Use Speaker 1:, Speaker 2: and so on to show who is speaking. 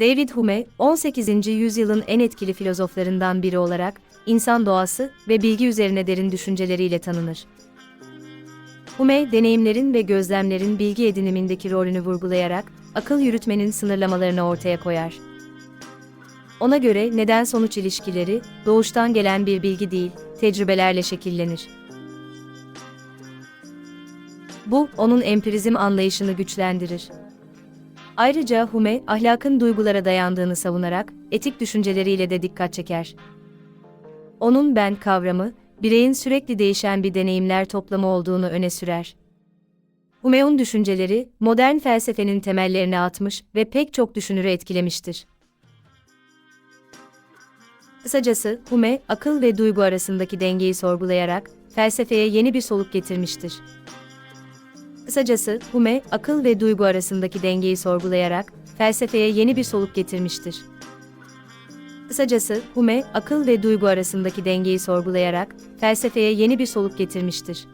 Speaker 1: David Hume, 18. yüzyılın en etkili filozoflarından biri olarak, insan doğası ve bilgi üzerine derin düşünceleriyle tanınır. Hume, deneyimlerin ve gözlemlerin bilgi edinimindeki rolünü vurgulayarak, akıl yürütmenin sınırlamalarını ortaya koyar. Ona göre neden-sonuç ilişkileri, doğuştan gelen bir bilgi değil, tecrübelerle şekillenir. Bu, onun empirizm anlayışını güçlendirir. Ayrıca Hume, ahlakın duygulara dayandığını savunarak, etik düşünceleriyle de dikkat çeker. Onun ben kavramı, bireyin sürekli değişen bir deneyimler toplamı olduğunu öne sürer. Hume'un düşünceleri, modern felsefenin temellerini atmış ve pek çok düşünürü etkilemiştir. Kısacası, Hume, akıl ve duygu arasındaki dengeyi sorgulayarak, felsefeye yeni bir soluk getirmiştir. Kısacası, Hume, akıl ve duygu arasındaki dengeyi sorgulayarak, felsefeye yeni bir soluk getirmiştir. Kısacası, Hume, akıl ve duygu arasındaki dengeyi sorgulayarak, felsefeye yeni bir soluk getirmiştir.